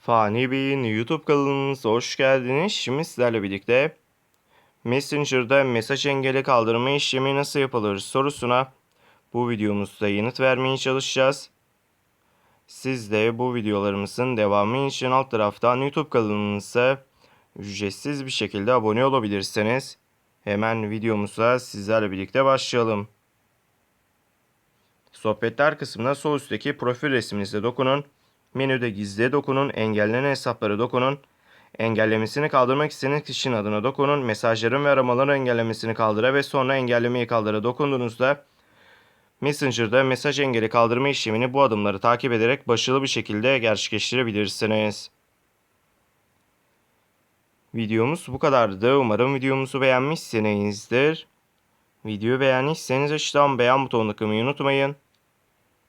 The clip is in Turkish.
Fani Bey'in YouTube kanalımıza hoş geldiniz. Şimdi sizlerle birlikte Messenger'da mesaj engeli kaldırma işlemi nasıl yapılır sorusuna bu videomuzda yanıt vermeye çalışacağız. Siz de bu videolarımızın devamı için alt taraftan YouTube kanalımıza ücretsiz bir şekilde abone olabilirsiniz. Hemen videomuza sizlerle birlikte başlayalım. Sohbetler kısmına sol üstteki profil resminize dokunun. Menüde gizliye dokunun, engellenen hesaplara dokunun. Engellemesini kaldırmak istediğiniz kişinin adına dokunun. Mesajların ve aramaların engellemesini kaldıra ve sonra engellemeyi kaldıra dokunduğunuzda Messenger'da mesaj engeli kaldırma işlemini bu adımları takip ederek başarılı bir şekilde gerçekleştirebilirsiniz. Videomuz bu kadardı. Umarım videomuzu beğenmişsinizdir. Videoyu beğendiyseniz aşağıdan beğen butonuna tıklamayı unutmayın.